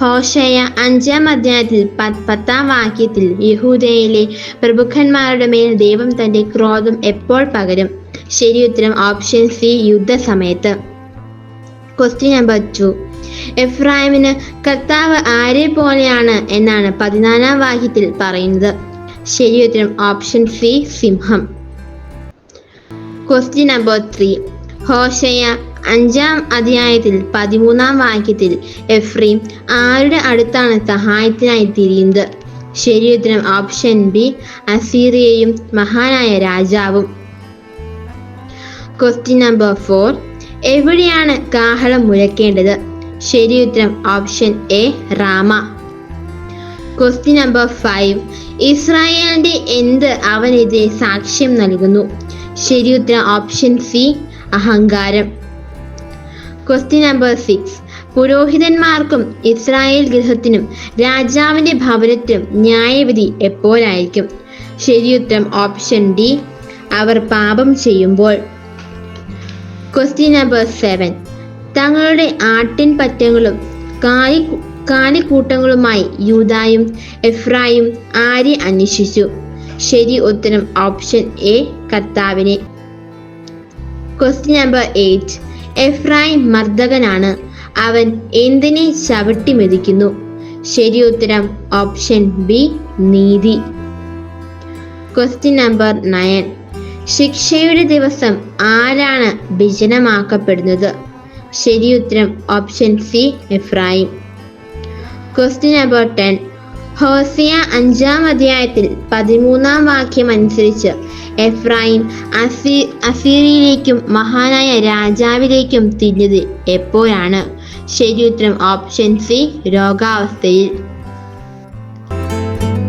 Hosea അഞ്ചാം അധ്യായത്തിൽ പത്താം വാക്യത്തിൽ യഹൂദയിലെ പ്രഭുക്കന്മാരുടെ മേൽ ദൈവം തന്റെ ക്രോധം എപ്പോൾ പകരും? ശരിയുത്തരം ഓപ്ഷൻ സി യുദ്ധസമയത്ത്. ക്വസ്റ്റ്യൻ നമ്പർ ടു എഫ്രാഹിമിന് കർത്താവ് ആരെ പോലെയാണ് എന്നാണ് പതിനാലാം വാക്യത്തിൽ പറയുന്നത്. ശരിയുത്തരം ഓപ്ഷൻ സി സിംഹം. ക്വസ്റ്റ്യൻ നമ്പർ ത്രീ ഹോഷയ അഞ്ചാം അധ്യായത്തിൽ പതിമൂന്നാം വാക്യത്തിൽ എഫ്രീം ആരുടെ അടുത്താണ് സഹായത്തിനായി തിരിയുന്നത്? ശരിയുത്തരം ഓപ്ഷൻ ബി അസീറിയയും മഹാനായ രാജാവും. ക്വസ്റ്റ്യൻ നമ്പർ ഫോർ എവിടെയാണ് കാഹളം മുഴക്കേണ്ടത്? ശരിയുത്തരം option A Ramah. Question number five ഇസ്രായേലിന്റെ എന്ത് അവനെതിരെ സാക്ഷ്യം നൽകുന്നു? ശരിയുത്തരം ഓപ്ഷൻ സി അഹങ്കാരം. ക്വസ്റ്റ്യൻ നമ്പർ സിക്സ് പുരോഹിതന്മാർക്കും ഇസ്രായേൽ ഗൃഹത്തിനും രാജാവിന്റെ ഭവനത്തിനും ന്യായവിധി എപ്പോഴായിരിക്കും? ശരിയുത്തരം ഓപ്ഷൻ ഡി അവർ പാപം ചെയ്യുമ്പോൾ. ക്വസ്റ്റ്യൻ നമ്പർ സെവൻ തങ്ങളുടെ ആട്ടിൻ പറ്റങ്ങളും കാലി കാലിക്കൂട്ടങ്ങളുമായി യൂതായും എഫ്രായും ആരെ അന്വേഷിച്ചു? ശരി ഉത്തരം ഓപ്ഷൻ എ കർത്താവിനെ. ക്വസ്റ്റ്യൻ നമ്പർ എയ്റ്റ് എഫ്രായിം മർദ്ദകനാണ്. അവൻ എന്തിനെ ചവിട്ടി മെതിക്കുന്നു? ശരി ഉത്തരം ഓപ്ഷൻ ബി നീതി. ക്വസ്റ്റ്യൻ നമ്പർ നയൻ ശിക്ഷയുടെ ദിവസം ആരാണ് ഭജനമാക്കപ്പെടുന്നത് ശരി ഉത്തരം option C Ephraim. Question number ten Hosea അഞ്ചാം അധ്യായത്തിൽ പതിമൂന്നാം വാക്യം അനുസരിച്ച് എഫ്രായിം അസീ അസീറിയിലേക്കും മഹാനായ രാജാവിലേക്കും തിരിഞ്ഞത് എപ്പോഴാണ്? ശരിയുത്തരം ഓപ്ഷൻ സി രോഗാവസ്ഥയിൽ.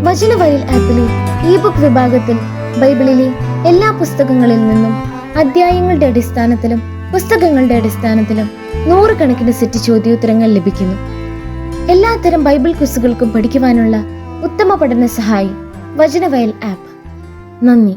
വചനവയൽ ആപ്പിലെ ഇ ബുക്ക് വിഭാഗത്തിൽ ബൈബിളിലെ എല്ലാ പുസ്തകങ്ങളിൽ നിന്നും അധ്യായങ്ങളുടെ അടിസ്ഥാനത്തിലും പുസ്തകങ്ങളുടെ അടിസ്ഥാനത്തിലും നൂറുകണക്കിന് സെറ്റ് ചോദ്യോത്തരങ്ങൾ ലഭിക്കുന്നു. എല്ലാത്തരം ബൈബിൾ ക്വിസുകൾക്കും പഠിക്കുവാനുള്ള ഉത്തമ പഠന സഹായി വചനവയൽ ആപ്പ്. നന്ദി.